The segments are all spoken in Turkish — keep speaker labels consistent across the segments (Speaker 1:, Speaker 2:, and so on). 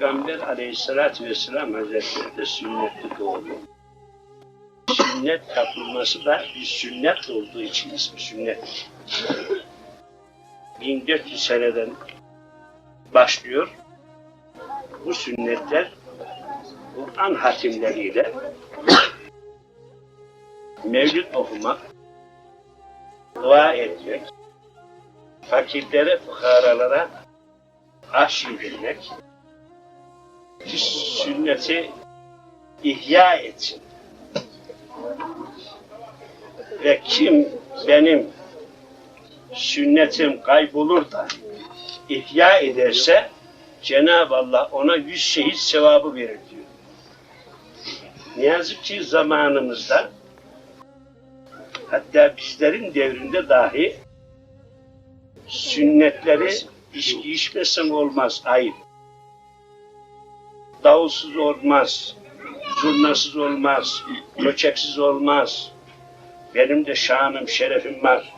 Speaker 1: Peygamber aleyhissalatü vesselam hazretleri de sünnetli doğdu. Sünnet kapılması da bir sünnet olduğu için ismi sünnet. 1400 seneden başlıyor. Bu sünnetler Kur'an hatimleriyle mevlüt okumak, dua etmek, fakirlere, fukaralara aş yedirmek, sünneti ihya etsin. Ve kim benim sünnetim kaybolur da ihya ederse Cenab-ı Allah ona yüz şehit sevabı verir diyor. Ne yazık ki zamanımızda hatta bizlerin devrinde dahi sünnetleri içki içmesen olmaz, ayıp. Davulsuz olmaz, zurnasız olmaz, köçeksiz olmaz. Benim de şanım, şerefim var.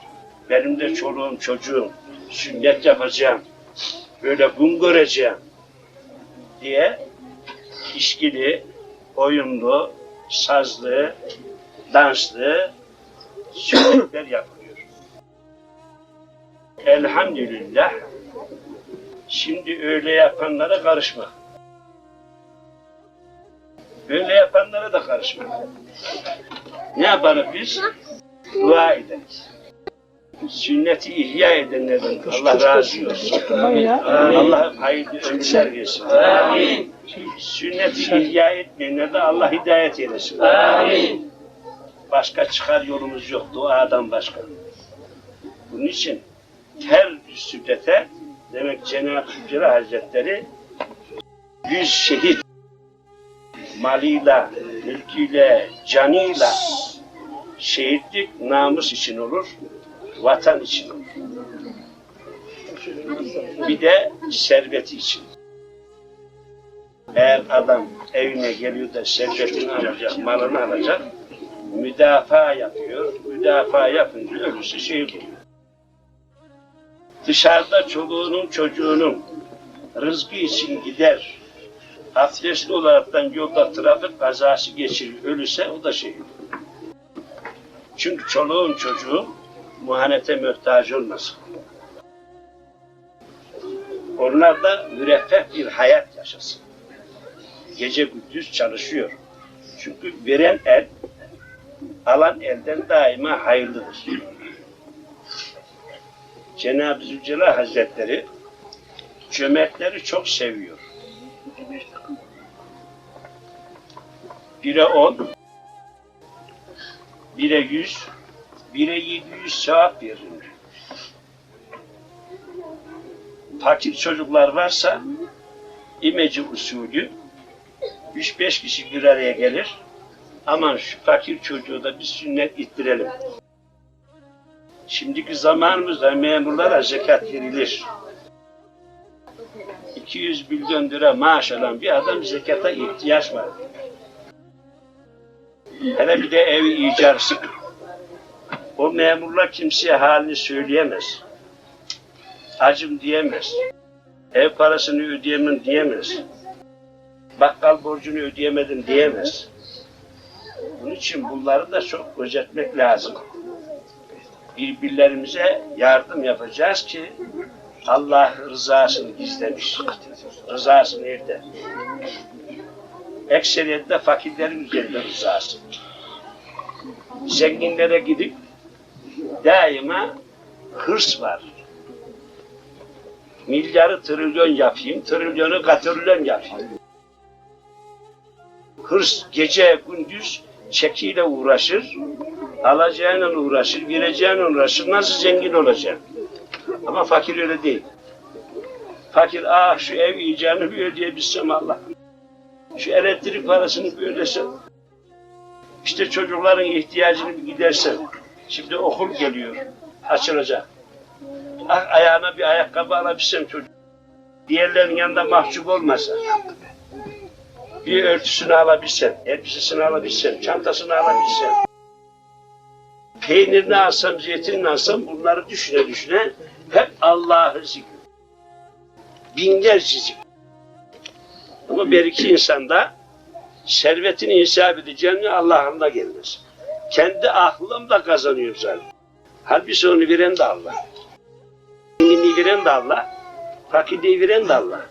Speaker 1: Benim de çoluğum, çocuğum. Sünnet yapacağım. Böyle gün göreceğim. Diye içkili, oyunlu, sazlı, danslı sünnetler yapılıyor. Elhamdülillah şimdi öyle yapanlara karışma. Böyle yapanlara da karışma. Ne yaparız biz? Dua ederiz. Sünneti ihya edenlerden Allah razı olsun. Allah hayırlı ömürler versin.
Speaker 2: Amin.
Speaker 1: Sünneti ihya etmeyenlere de Allah hidayet eylesin.
Speaker 2: Amin.
Speaker 1: Başka çıkar yolumuz yok. Duadan başka. Bunun için her sünnete demek Cenab-ı Hazretleri yüz şehit malıyla, mülküyle, canıyla şehitlik namus için olur, vatan için olur. Bir de serveti için. Eğer adam evine geliyor da servetini alacak, malını alacak, müdafaa yapıyor. Müdafaa yapınca ölüsü şehit oluyor. Dışarıda çoluğunun çocuğunun rızkı için gider, abdestli olaraktan yolda trafik kazası geçirir, ölürse o da şehit. Çünkü çoluğun çocuğu muhanete muhtaç olmasın. Onlar da müreffeh bir hayat yaşasın. Gece gündüz çalışıyor. Çünkü veren el, alan elden daima hayırlıdır. Cenab-ı Zülcelal Hazretleri cömertleri çok seviyor. Bire on, bire yüz, bire yedi yüz sevap verir. Fakir çocuklar varsa imece usulü 3-5 kişi bir araya gelir. Aman şu fakir çocuğu da bir sünnet ittirelim. Şimdiki zamanımızda memurlara zekat verilir. 200 milyon lira maaş alan bir adam zekata ihtiyaç var. Hele bir de ev icarsı. O memurlar kimseye halini söyleyemez. Acım diyemez. Ev parasını ödeyemem diyemez. Bakkal borcunu ödeyemedim diyemez. Bunun için bunları da çok gözetmek lazım. Birbirlerimize yardım yapacağız ki Allah rızasını gizlemiş. Rızası nerede? Ekseriyette fakirlerin üzerinde rızası. Zenginlere gidip daima hırs var. Milyarı trilyon yapayım, trilyonu katrilyon yapayım. Hırs gece gündüz çekiyle uğraşır, alacağıyla uğraşır, vereceğine uğraşır, nasıl zengin olacak? Ama fakir öyle değil. Fakir, ah şu ev icabını bir ödeyebilsem Allah. Şu elektrik parasını bir ödesem. İşte çocukların ihtiyacını bir gidersem. Şimdi okul geliyor, açılacak. Ah ayağına bir ayakkabı alabilsem çocuk. Diğerlerinin yanında mahcup olmasa. Bir örtüsünü alabilsem, elbisesini alabilsem, çantasını alabilsem. Peynirini alsam, zeytinini alsam bunları düşüne düşüne hep Allah'ı zikir. Binlerce zikir. Ama bir iki insanda servetini hesap edeceğini Allah'ın gelmez. Kendi aklımla kazanıyor zaten. Halbuki onu veren de Allah. Zenginliği veren de Allah. Fakirliği veren de Allah.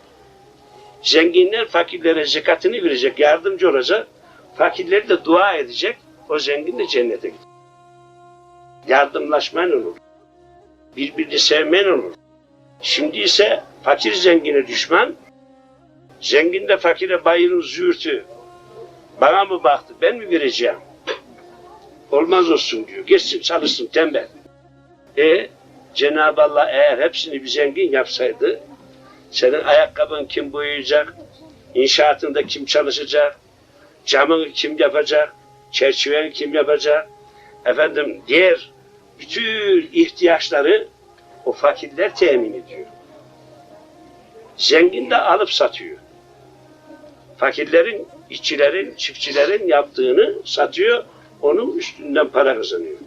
Speaker 1: Zenginler fakirlere zekatını verecek, yardımcı olacak. Fakirleri de dua edecek. O zengin de cennete gidecek. Yardımlaşman olur. Birbirini sevmen olur. Şimdi ise fakir zengine düşman, zengin de fakire bayırın züğürtü. Bana mı baktı, ben mi vereceğim? Olmaz olsun diyor. Geçsin çalışsın tembel. E Cenab-ı Allah eğer hepsini bir zengin yapsaydı, senin ayakkabın kim boyayacak, inşaatında kim çalışacak, camını kim yapacak, çerçeveni kim yapacak, efendim diğer bütün ihtiyaçları o fakirler temin ediyor. Zengin de alıp satıyor. Fakirlerin, işçilerin, çiftçilerin yaptığını satıyor, onun üstünden para kazanıyor.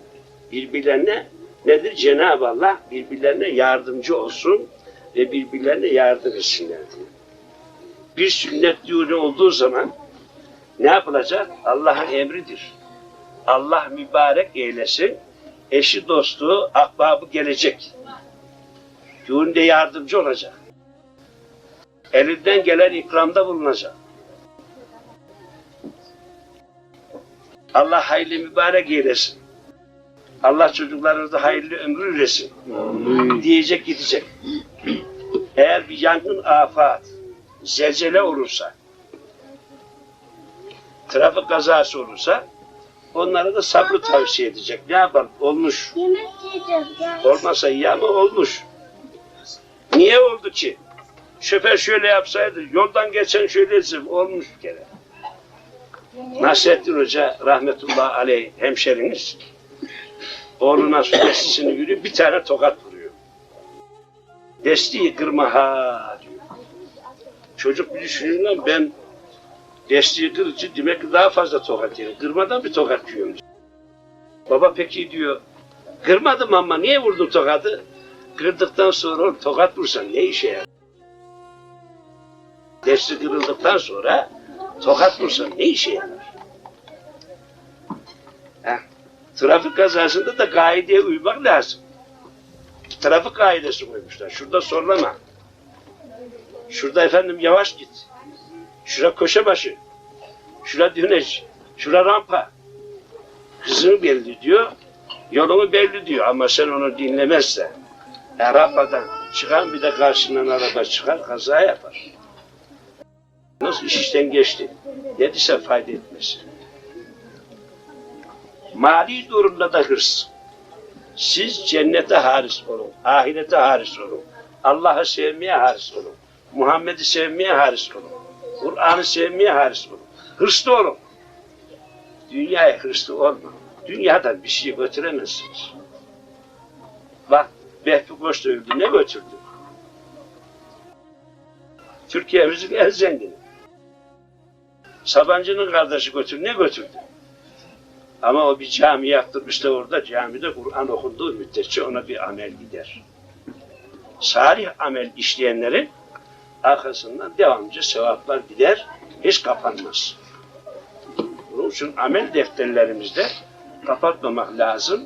Speaker 1: Birbirlerine nedir? Cenab-ı Allah birbirlerine yardımcı olsun ve birbirlerine yardım etsinler diyor. Bir sünnet düğünü olduğu zaman ne yapılacak? Allah'ın emridir. Allah mübarek eylesin. Eşi, dostu, ahbabı gelecek. Düğünde yardımcı olacak. Elinden gelen ikramda bulunacak. Allah hayırlı mübarek eylesin. Allah çocuklarınıza hayırlı ömür üresin. Diyecek gidecek. Eğer bir yangın afat, zelzele olursa, trafik kazası olursa, onlara da sabrı tavsiye edecek. Ne yapalım? Olmuş.
Speaker 2: Yemek yiyeceğiz gel.
Speaker 1: Olmasa iyi ama olmuş. Niye oldu ki? Şoför şöyle yapsaydı, yoldan geçen şöyle etsin, olmuş bir kere. Nasrettin Hoca rahmetullahi aleyh hemşeriniz oğluna su destisini yürüyor, bir tane tokat vuruyor. Destiği kırma ha diyor. Çocuk bir düşünüyor lan ben destiği kırıcı demek ki daha fazla tokat yerim. Kırmadan bir tokat yiyorum. Baba peki diyor Kırmadım ama niye vurdum tokadı? Kırdıktan sonra oğlum tokat vursan ne işe yarar? Desti kırıldıktan sonra tokat vursan ne işe yarar? Heh. Trafik kazasında da kaideye uymak lazım. Trafik kaidesi koymuşlar. Şurada sorlama. Şurada efendim yavaş git. Şura köşe başı. Şura düneş. Şura rampa. Hızını belli diyor. Yolunu belli diyor ama sen onu dinlemezsen arabadan çıkan bir de karşından araba çıkar kaza yapar. Nasıl iş işten geçti? Ne dese fayda etmez. Mali durumda da hırs. Siz cennete haris olun, ahirete haris olun, Allah'ı sevmeye haris olun, Muhammed'i sevmeye haris olun, Kur'an'ı sevmeye haris olun. Hırslı olun. Dünyaya hırslı olma. Dünyadan bir şey götüremezsiniz. Bak Vehbi Koç da öldü. Ne götürdü? Türkiye'mizin en zengini. Sabancı'nın kardeşi götürdü. Ne götürdü? Ama o bir cami yaptırmış da orada camide Kur'an okunduğu müddetçe ona bir amel gider. Salih amel işleyenlerin arkasından devamlıca sevaplar gider, hiç kapanmaz. Bunun için amel defterlerimizde kapatmamak lazım.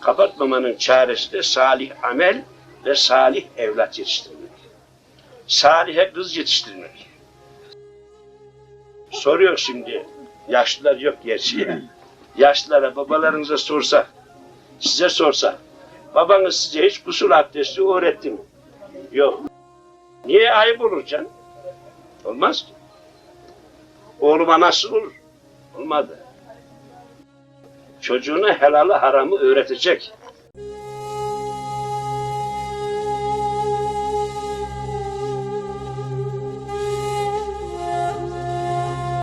Speaker 1: Kapatmamanın çaresi de salih amel ve salih evlat yetiştirmek. Salihe kız yetiştirmek. Soruyor şimdi, yaşlılar yok gerçi. Yaşlılara, babalarınıza sorsa, size sorsa, babanız size hiç gusül abdesti öğretti mi? Yok. Niye ayıp olur can? Olmaz ki. Oğluma nasıl olur? Olmadı çocuğuna helalı haramı öğretecek.